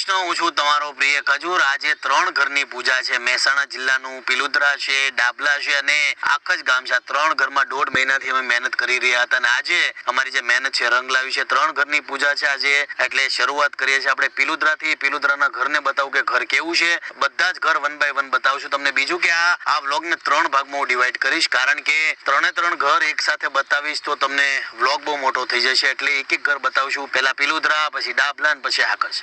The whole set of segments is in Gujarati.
વૈષ્ણવ હું છું તમારો પ્રિય ખજૂર. આજે ત્રણ ઘરની પૂજા છે. મહેસાણા જિલ્લાનું પિલુદરા છે, ડાબલા છે અને આખા જ ગામ છે. ત્રણ ઘરમાં દોઢ મહિનાથી અમે મહેનત કરી રહ્યા હતા અને આજે અમારી જે મહેનત છે, રંગ લાવી છે, ત્રણ ઘરની પૂજા છે આજે. એટલે શરૂઆત કરીએ છીએ આપણે પિલુદ્રાથી. પિલુદરાના ઘરને બતાવું કે ઘર કેવું છે. બધા જ ઘર વન બાય વન બતાવશું તમને. બીજું કે આ આ વ્લોગને ત્રણ ભાગમાં હું ડિવાઈડ કરીશ. કારણ કે ત્રણે ત્રણ ઘર એક સાથે બતાવીશ તો તમને વ્લોગ બહુ મોટો થઈ જશે. એટલે એક એક ઘર બતાવશું પહેલા પિલુદરા, પછી ડાબલા પછી આકશ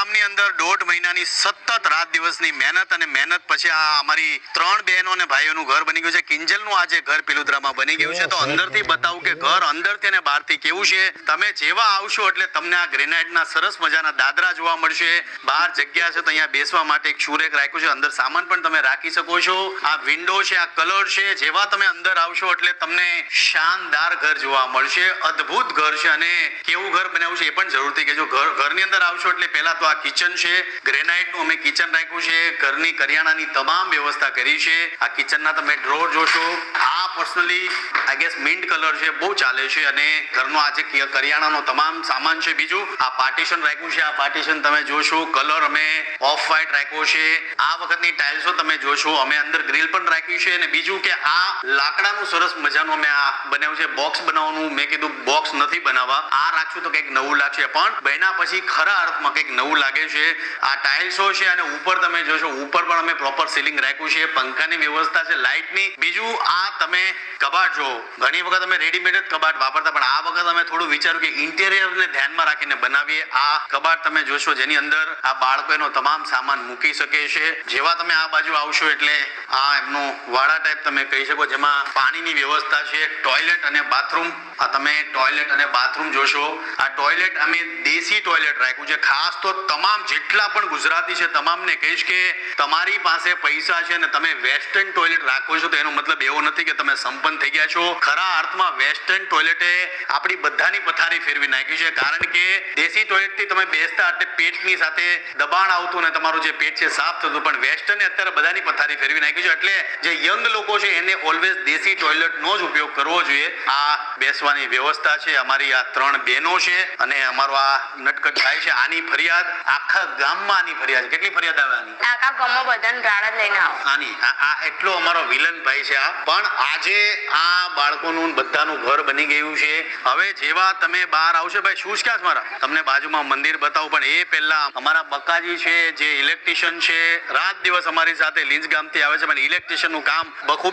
ગામની અંદર દોઢ મહિનાની સતત રાત દિવસની મહેનત અને મહેનત પછી આ અમારી ત્રણ બહેનો અને ભાઈઓનું ઘર બની ગયું છે. કિંજલનું આજે ઘર પેલુદરામાં બની ગયું છે. તો અંદરથી બતાવું કે ઘર અંદરથી અને બહારથી કેવું છે. તમે જેવા આવશો એટલે તમને આ ગ્રેનાઇટના સરસ મજાના દાદરા જોવા મળશે. બહાર જગ્યા છે તો અહીંયા બેસવા માટે એક શુરેક રાખ્યું છે. અંદર સામાન પણ તમે રાખી શકો છો. આ વિન્ડો છે આ કલર છે. જેવા તમે અંદર આવશો એટલે તમને શાનદાર ઘર જોવા મળશે. અદ્ભુત ઘર છે અને કેવું ઘર બનાવ્યું છે એ પણ જરૂરથી કહેજો. ઘર ઘરની અંદર આવશો એટલે પહેલા તો આ કિચન છે. ગ્રેનાઇટનું અમે કિચન રાખ્યું છે. ઘરની કરિયાણાની તમામ વ્યવસ્થા કરી છે. આ કિચનના તમે ડ્રોર જોશો. આ personally I guess mint colour છે. બહુ ચાલે છે અને ઘરનો આ જે કરિયાણાનો તમામ સામાન છે. બીજું, આ પાર્ટીશન રાખ્યું છે. આ પાર્ટીશન તમે જોશો. કલર અમે ઓફ વ્હાઇટ રાખ્યો છે. આ વખતની ટાઇલ્સો તમે જોશો. અમે અંદર ગ્રીલ પણ રાખી છે અને બીજું કે આ લાકડાનું સરસ મજાનું અમે આ બનાવ્યું છે બોક્સ બનાવવાનું. મેં કીધું બોક્સ નથી બનાવવા. આ રાખશું તો કંઈક નવું લાગશે. પણ બન્યા પછી ખરા અર્થમાં કંઈક નવું લાગે છે. આ ટાઇલ્સો છે અને ઉપર તમે જોશો, ઉપર પણ અમે પ્રોપર સીલિંગ રાખ્યું છે. પંખાની વ્યવસ્થા છે, લાઇટની. બીજું આ તમે કબાટ જો ઘણી વખત અમે રેડીમેડ જ કબાટ વાપરતા, પણ આ વખત અમે થોડું વિચાર્યું કે ઇન્ટિરિયરને ધ્યાનમાં રાખીને બનાવીએ. આ કબાટ તમે જોશો, જેની અંદર આ બાળકો એનો તમામ સામાન મૂકી શકે છે. જેવા તમે આ બાજુ આવશો એટલે આ એમનું વાડા ટાઈપ તમે કહી શકો જેમાં પાણીની વ્યવસ્થા છે ટોયલેટ અને બાથરૂમ તમે ટોયલેટ અને બાથરૂમ જોશો. આ ટોયલેટ અમે દેશી ટોયલેટ રાખ્યું છે. ખાસ તો તમામ જેટલા પણ ગુજરાતી છે, તમામને કહીશ કે તમારી પાસે પૈસા છે અને તમે વેસ્ટર્ન ટોયલેટ રાખો છો, તો એનો મતલબ એવો નથી કે તમે સંપન્ન થઈ ગયા છો. ખરા અર્થમાં વેસ્ટર્ન ટોયલેટે આપણી બધાની પથારી ફેરવી નાખી છે. કારણ કે દેશી ટોયલેટથી તમે બેસતા એટલે પેટની સાથે દબાણ આવતું અને તમારું જે પેટ છે સાફ થતું. પણ વેસ્ટર્ને અત્યારે બધાની પથારી ફેરવી નાખી છે. એટલે જે યંગ લોકો છે, એને ઓલવેઝ દેશી ટોયલેટનો જ ઉપયોગ કરવો જોઈએ. આ બેસવાની વ્યવસ્થા છે. અમારી આ ત્રણ બહેનો છે અને અમારો આ નટકટ થાય છે. આની ફરિયાદ આખા ગામમાં આની ફરિયાદ કેટલી ફરિયાદ આવે આની? આખા ગામમાં બધાને ગાળા લઈને આવો. આની. આ એટલો અમારો વિલન ભાઈ છે આ. પણ આજે આ બાળકોનું બધાનું ઘર બની ગયું છે. હવે જેવા તમે બહાર આવશો ભાઈ શું છે મારા તમને બાજુમાં મંદિર બતાવું પણ એ પહેલા અમારા બકાજી છે જે ઇલેક્ટ્રિશિયન છે રાત દિવસ અમારી સાથે લીંજ ગામથી આવે છે પણ ઇલેક્ટ્રિશિયનનું કામ બખૂબી